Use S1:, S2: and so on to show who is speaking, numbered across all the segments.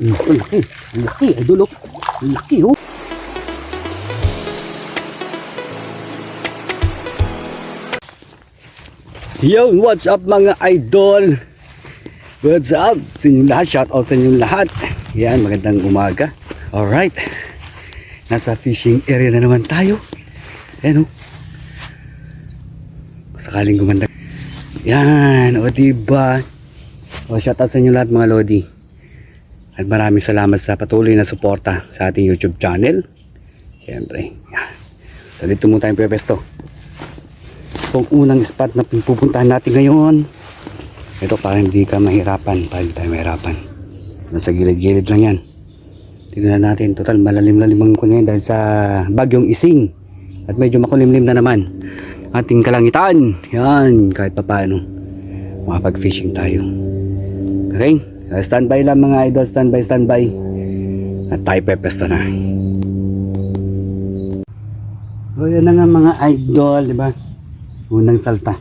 S1: Ang laki. Ang laki. Idol oh. Ang laki oh. Yo, what's up mga idol? What's up sa inyong lahat? Shout out sa inyong lahat. Yan, magandang umaga. Alright. Nasa fishing area na naman tayo. Ayan oh. Sakaling gumanda. Yan, o diba? O shout out sa inyong lahat mga Lodi. At maraming salamat sa patuloy na suporta sa ating YouTube channel. Siyempre. So dito muna tayong pepesto. Itong unang spot na pupuntahan natin ngayon. Ito para hindi ka mahirapan. Para hindi tayo mahirapan. Nasa gilid-gilid lang yan. Tignan natin. Total malalim-lalim ang kunin dahil sa bagyong ising. At medyo makulimlim na naman. Ating kalangitan. Yan. Kahit pa paano. Makapag-fishing tayo. Okay? Uh, Standby lang mga idol. Standby, standby. At tayo pepesto na. So yan na nga mga idol. Di ba? Unang salta.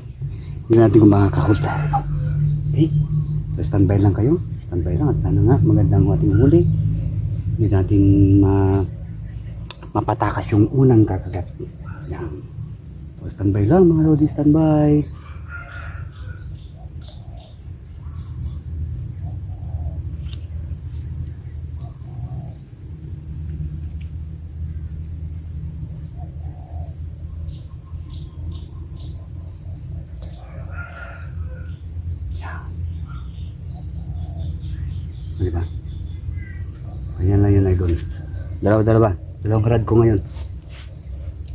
S1: Hindi natin kung makakakulta. Okay? So standby lang kayo. Standby lang. At sana nga magandang ating huli. Hindi natin ma mapatakas yung unang kakagat. Yan. So standby lang mga lodi. Standby. Di ba? Ayan lang yun idol. Dalawa, dalawa. Dalawang grad ko ngayon.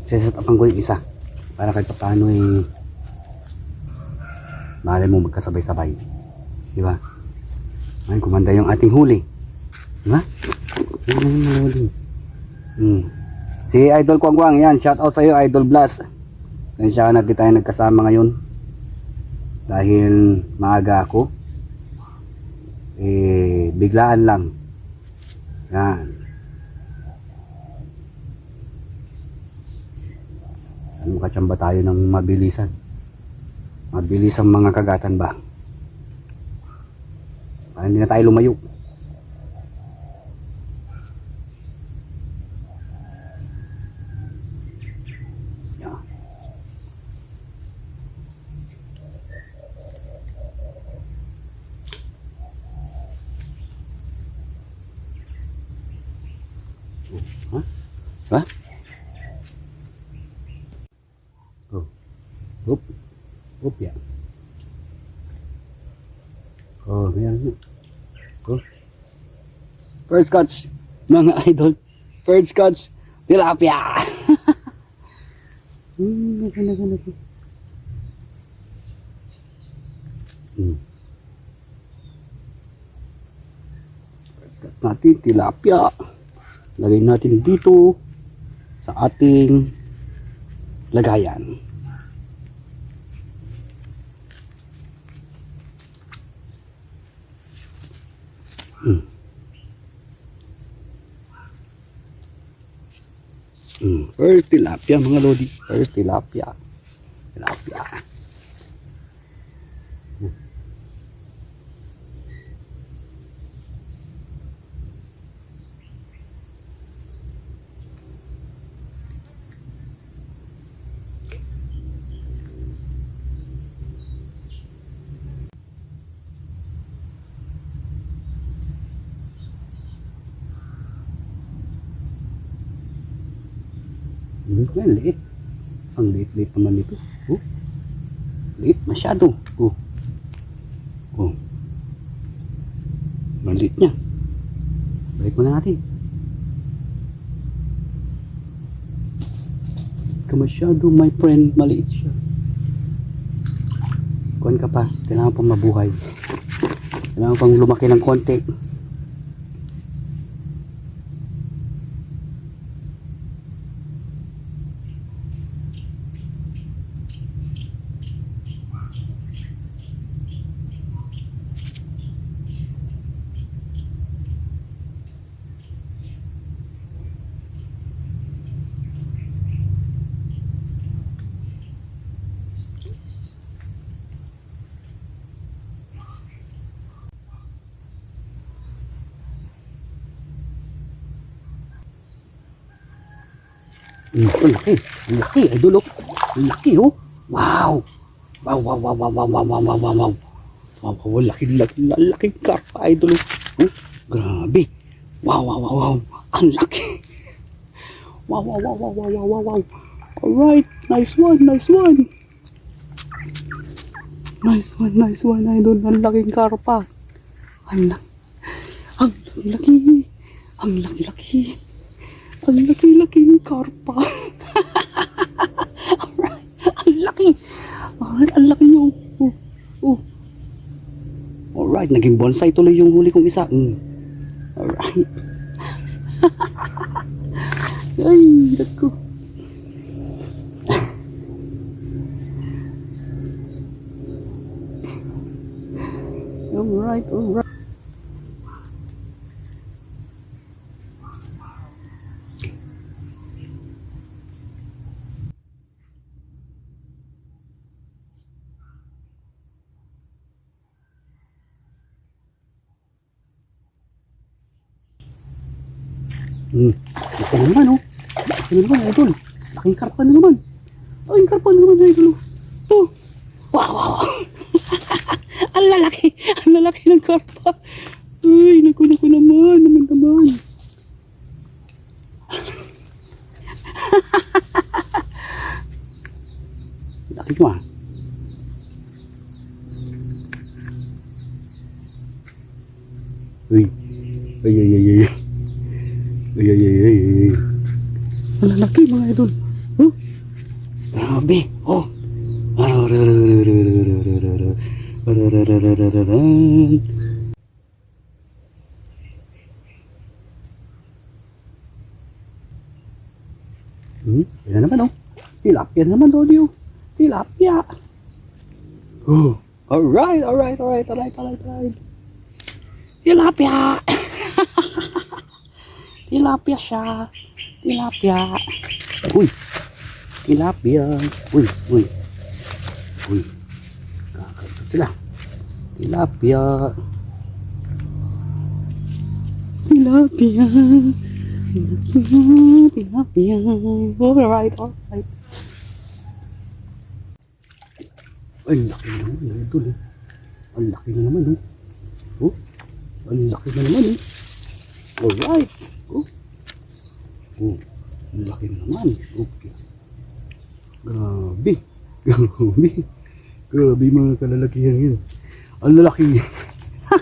S1: Sesat upan ko yung isa. Para kahit paano eh. Malay mo magkasabay-sabay. Di ba? Ay, kumanda yung ating huli. Di ba? Yan na yung huli. Hmm. Si Idol Kwang Kwang, yan. Shout out sa iyo, Idol Blast. Kaya na di tayo nagkasama ngayon. Dahil maaga ako. Eh, biglaan lang. Yan. Ano katsamba tayo ng mabilisan? Mabilis ang mga kagatan ba? Para hindi na tayo lumayo. Oop ya. Oh, yan. Oh. First catch, mga idol. First catch, tilapia. hmm, naku, naku, naku. Hmm. First catch natin, tilapia. Lagay natin dito sa ating lagayan. Mm. First tilapia mga lodi. First tilapia. Tilapia. Hmm, yan, liit. Ang liit-liit naman ito. Oh. Liit masyado. Oh. Oh. Maliit niya. Balik muna natin. Ka masyado, my friend. Maliit siya. Kuhan ka pa. Kailangan pang mabuhay. Kailangan pang lumaki ng konti. Mm, ang laki. Ang laki, idol oh. Ang laki oh. Wow. Wow, wow, wow, wow, wow, wow, wow, wow, wow, wow. Wow, laki, laki, laki karpa, idol oh. Oh, grabe. Wow, wow, wow, wow. Ang laki. Wow, wow, wow, wow, wow, wow, wow, wow. Alright, nice one, nice one. Nice one, nice one, idol. Ang laking karpa. Ang laki. Ang laki. Ang laki-laki. Ang laki-laki ng karpa. Alright, ang laki. Alright, ang laki nyo. Oh, oh. Alright, naging bonsai tuloy yung huli kong isa. Mm. Alright. Ay, naku. Alright, alright. Hmm. Ito na naman, oh. Ito na naman, idol. Laking karpa na naman. Laking karpa na naman, idol. oh. Ito. Wow, wow, wow. ang lalaki. Ang lalaki ng karpa. Ay, naku, naku naman. Naman, naman. Laki mo, ah. Uy. Ay, ay, ay, ay. Ay, ay, ay, ay, ay. Ang lalaki mga idol. Oh. Grabe. Oh. Hmm, yan naman oh. Tilapia naman Lodi oh. Tilapia. Oh. Alright, alright, alright, alright, alright, alright. Tilapia. Tilapia siya. Tilapia. Uy. Tilapia. Uy, uy. Uy. Kakagat sila. Tilapia. Tilapia. Tilapia. Tilapia. Alright, alright. Ay, laki na naman, idol eh. Ang laki na naman, oh. Oh, ang laki na naman, eh. Alright. Oh. Oh. Ang laki na naman. Okay. Grabe. Grabe. Grabe mga kalalakihan yun. Ang lalaki.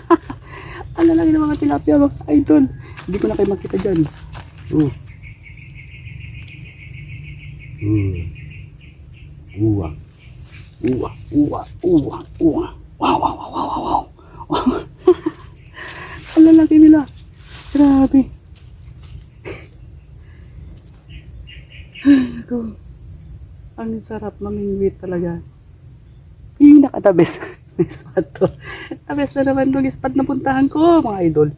S1: ang lalaki ng mga tilapia mga idol. Hindi ko na kayo makita dyan. Oh. Hmm. Uwa. Uwa. Uwa. Uwa. Uwa. Wow, wow, wow, wow, wow, ang lalaki nila. Grabe. Sarap mamingwit talaga. Yung nakatabes. May spot to. Tabes na naman yung spot na puntahan ko, mga idol.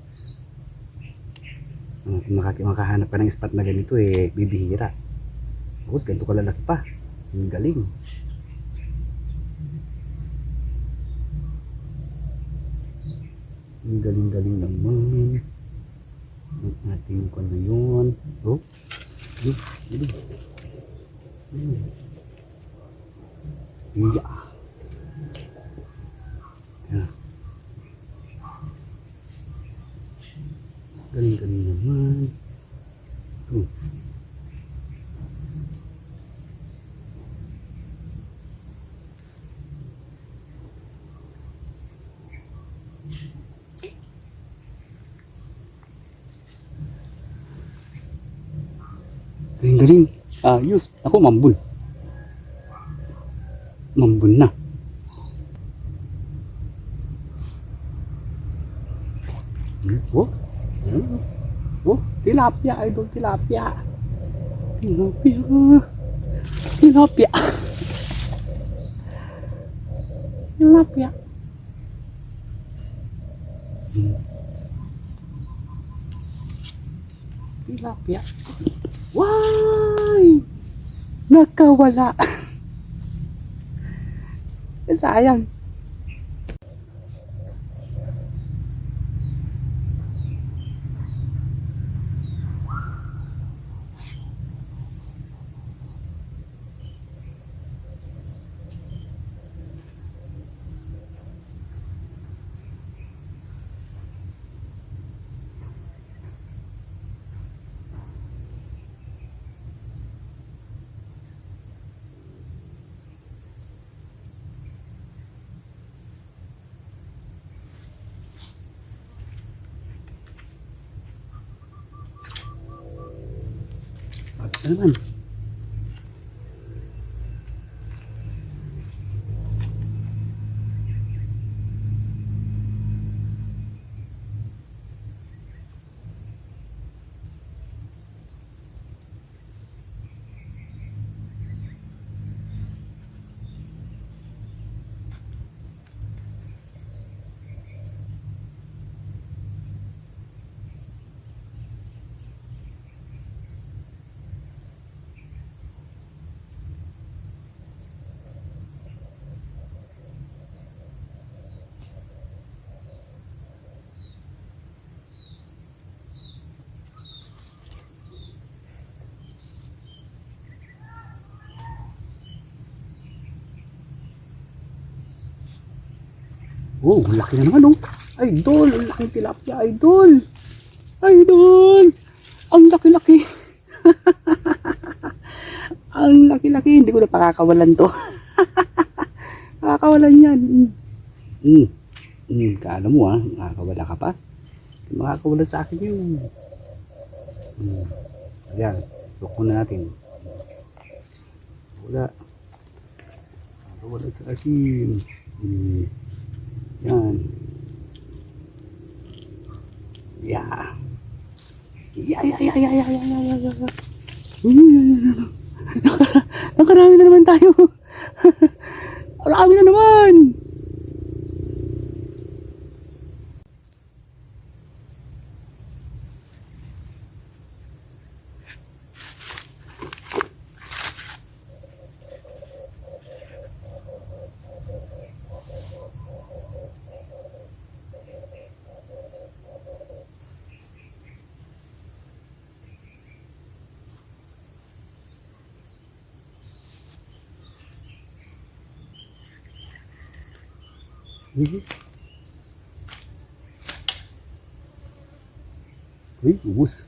S1: Kung makaki makahanap ka ng spot na ganito eh, bibihira. Tapos ganito kalalaki pa. Ang galing. Ang galing-galing naman. Ang ating ko na yun. Oh. Yun. Yun. Yun. Yeah. Yeah. Galing-galing naman. Oh. Galing-galing. Ayos. Ako mambun. Mambun na. Hmm? Oh? Hmm? Oh, tilapia, idol, tilapia. Tilapia. Tilapia. Tilapia. Hmm. Tilapia. Why? Nakawala. 你咋样。Ano? Ang laki na naman oh. Idol, ang laki tilapia, idol. Idol. Ang laki-laki. ang laki-laki. Hindi ko na pakakawalan to. Pakakawalan yan. Mm. Mm. Kala mo ah, makakawala ka pa. Makakawala sa akin yun. Mm. Ayan, look muna natin. Wala. Makakawala sa akin. Mm. Yan. Yeah. Yeah, yeah, yeah, yeah, yeah, yeah, yeah, yeah, yeah. Mm, nakara- Nakarami na naman tayo. Marami na naman. Mhm. Uy, ubus.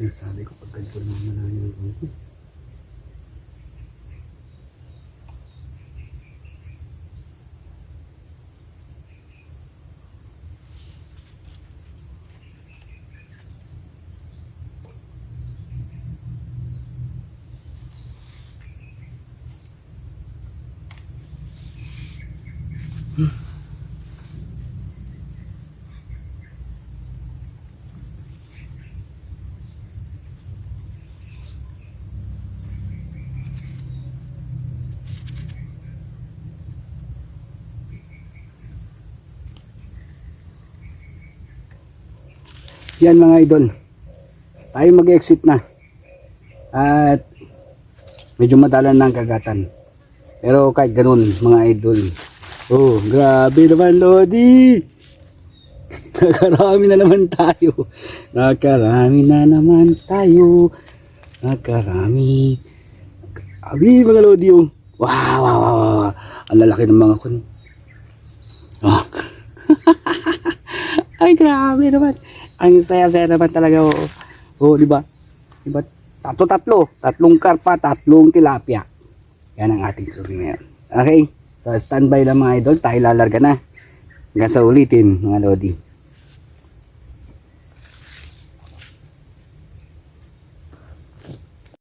S1: Ay, sabi ko pag ganito naman malayo ng ubus. Yan mga idol. Tayo mag-exit na. At medyo madalan ang kagatan. Pero kahit ganun mga idol. Oh, grabe naman Lodi. Nakarami na naman tayo. Nakarami na naman tayo. Nakarami. Abi mga Lodi oh. Wow, wow, wow, wow. Ang lalaki ng mga kun. Oh. Ay, grabe naman. Ang saya-saya naman talaga. Oo, oh. di ba? Di? Tatlo-tatlo. Tatlong karpa, tatlong tilapia. Yan ang ating ngayon. Okay? So, standby lang mga idol. Tayo lalarga na. Hanggang sa ulitin, mga lodi.